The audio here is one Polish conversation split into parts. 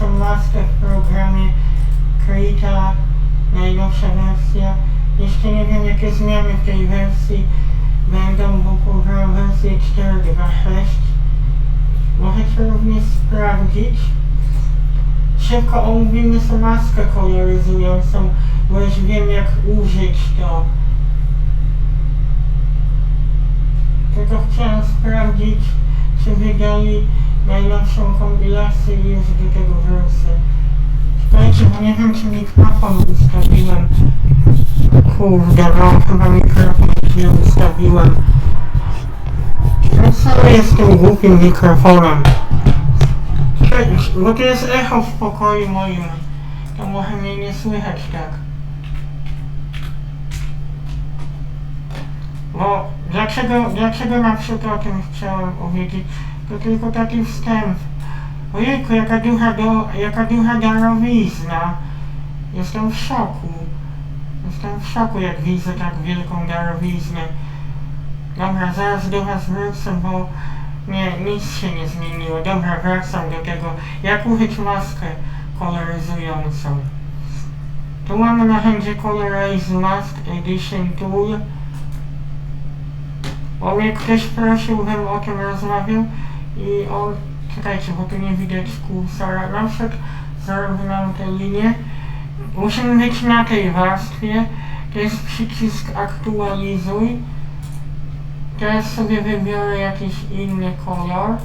najnowszą maskę w programie Krita, najnowsza wersja. Jeszcze nie wiem jakie zmiany w tej wersji będą, bo pobrałem wersję 4.2.6. Możecie również sprawdzić. Szybko omówimy maskę koloryzującą, bo już wiem jak użyć to. Tylko chciałem sprawdzić, czy wydali najnowszą kompilację już do tego wersji. Słuchajcie, bo nie wiem czy mikrofon ustawiłem. Kurde, no chyba mikrofon źle ustawiłem. No co jest tym głupim mikrofonem? Cześć, bo to jest echo w pokoju moim. To może mnie nie słychać tak. Bo dlaczego, dlaczego na przykład o tym chciałem powiedzieć? To tylko taki wstęp. Ojejku, jaka duża, do, jaka duża darowizna. Jestem w szoku. Jestem w szoku, jak widzę tak wielką darowiznę. Dobra, zaraz do was wrócę, bo nie, nic się nie zmieniło. Dobra, wracam do tego. Jak użyć maskę koloryzującą? Tu mamy narzędzie Colorize Mask Edition Tool. Bo mnie ktoś prosił, bym o tym rozmawiał i on... Czekajcie, bo tu nie widać kursora. Na przykład zarównam tę linię. Musimy być na tej warstwie. To jest przycisk aktualizuj. Teraz sobie wybiorę jakiś inny kolor.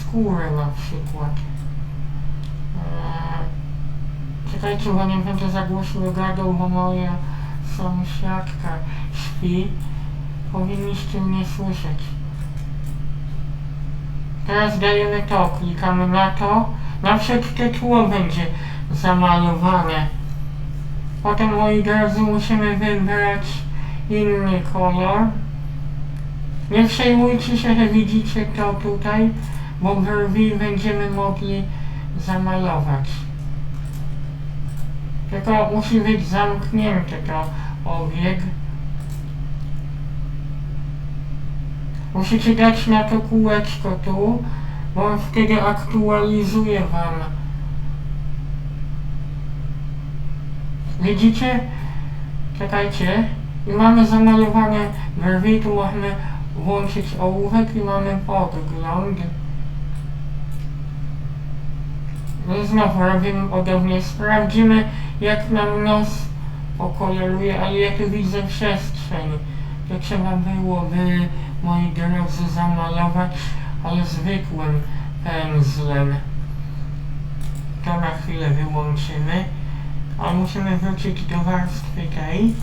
Skórę na przykład. Eee, czekajcie, bo nie będę za głośno gadał, bo moja sąsiadka śpi. Powinniście mnie słyszeć. Teraz dajemy to, klikamy na to. Na przykład te tło będzie zamalowane. Potem moi drodzy musimy wybrać inny kolor. Nie przejmujcie się, że widzicie to tutaj, bo brwi będziemy mogli zamalować. Tylko musi być zamknięte to obieg. Musicie dać na to kółeczko tu, bo on wtedy aktualizuje wam. Widzicie? Czekajcie. I mamy zamalowane brwi, tu możemy włączyć ołówek i mamy podgląd. No znowu robimy podobnie. Sprawdzimy jak nam nos pokoloruje, ale ja tu widzę przestrzeń. To trzeba byłoby, moi drodzy, zamalować, ale zwykłym pędzlem. To na chwilę wyłączymy. A musimy wrócić do warstwy tej.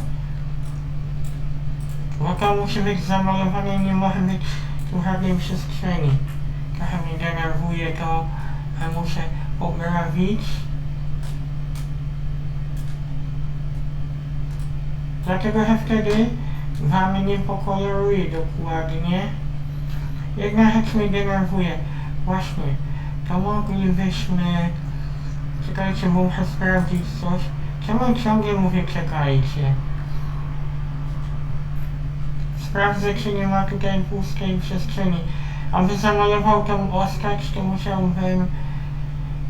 Bo to musi być zamalowane, nie może być tu żadnej przestrzeni. Trochę mnie denerwuje to, że muszę poprawić. Dlatego, że wtedy wam nie pokoloruje dokładnie. Jedna rzecz mnie denerwuje. Właśnie, to moglibyśmy... Czekajcie, bo muszę sprawdzić coś. Czemu ciągle mówię czekajcie? Sprawdzę, czy nie ma tutaj pustej przestrzeni. Aby zamalował tą ostać, to musiałbym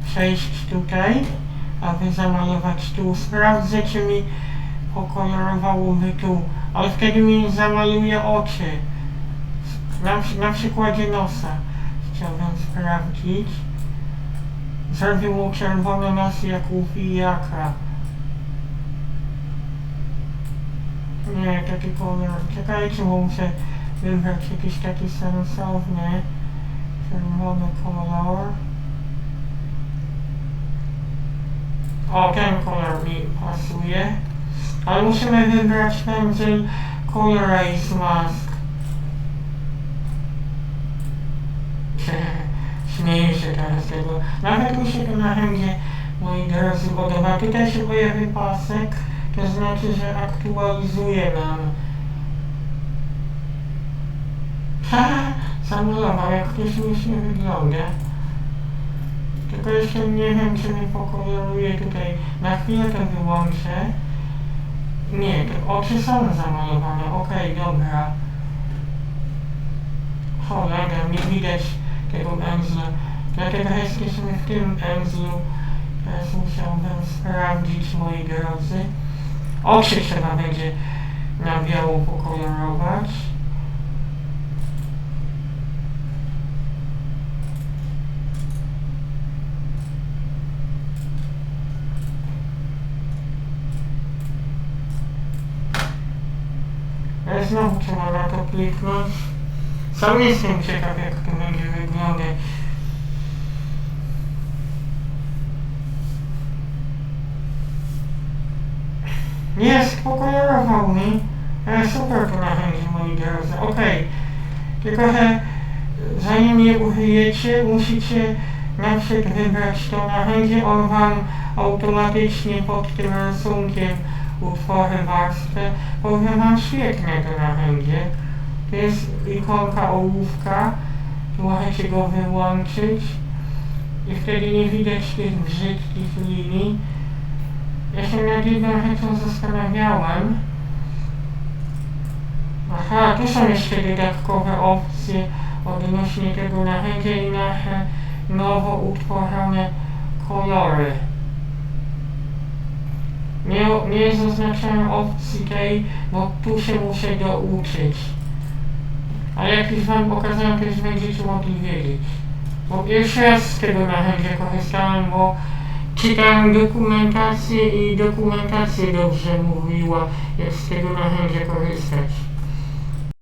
przejść tutaj, aby zamalować tu. Sprawdzę, czy mi pokolorowałoby tu, ale wtedy mi zamaluje oczy. Na, na przykładzie nosa chciałbym sprawdzić. Zrobił mu czerwony nos jak u pijaka. Nie, taki kolor. Czekajcie, bo muszę wybrać jakiś taki sensowny czerwony kolor. O, ten kolor mi pasuje. Ale musimy wybrać pędzel Colorize Mask. Śmieję się teraz tego. Nawet mi się to narzędzie, moi drodzy, podoba. Tutaj się pojawi pasek, to znaczy, że aktualizuje nam. Haha, zamalował, jak to śmiesznie wygląda. Tylko jeszcze nie wiem, czy mi pokoloruje tutaj. Na chwilę to wyłączę. Nie, oczy są zamalowane, okej, dobra. Cholera, nie widać tego pędzla. Dlatego jesteśmy w tym pędzlu. Teraz musiałbym sprawdzić, moi drodzy. Oczy trzeba będzie na biało pokolorować. Znowu trzeba na to kliknąć. Sam jestem ciekaw jak to będzie wyglądać. Jest, pokolorował mi. E, super to narzędzie, moi drodzy. Okej. Tylko, że zanim je użyjecie, musicie najpierw wybrać to narzędzie. On Wam automatycznie pod tym rysunkiem utworzy warstwę. Powiem Wam świetne to narzędzie. To jest ikonka ołówka. Tu możecie go wyłączyć. I wtedy nie widać tych brzydkich linii. Ja się nad jedną rzeczą zastanawiałem. Aha, tu są jeszcze dodatkowe opcje odnośnie tego narzędzia i nasze nowo utworzone kolory. Nie, nie zaznaczałem opcji tej, bo tu się muszę douczyć. Ale jak już wam pokazałem, to już będziecie mogli wiedzieć. Bo pierwszy raz z tego narzędzia korzystałem, bo czytałem dokumentację i dokumentacja dobrze mówiła, jak z tego narzędzia korzystać.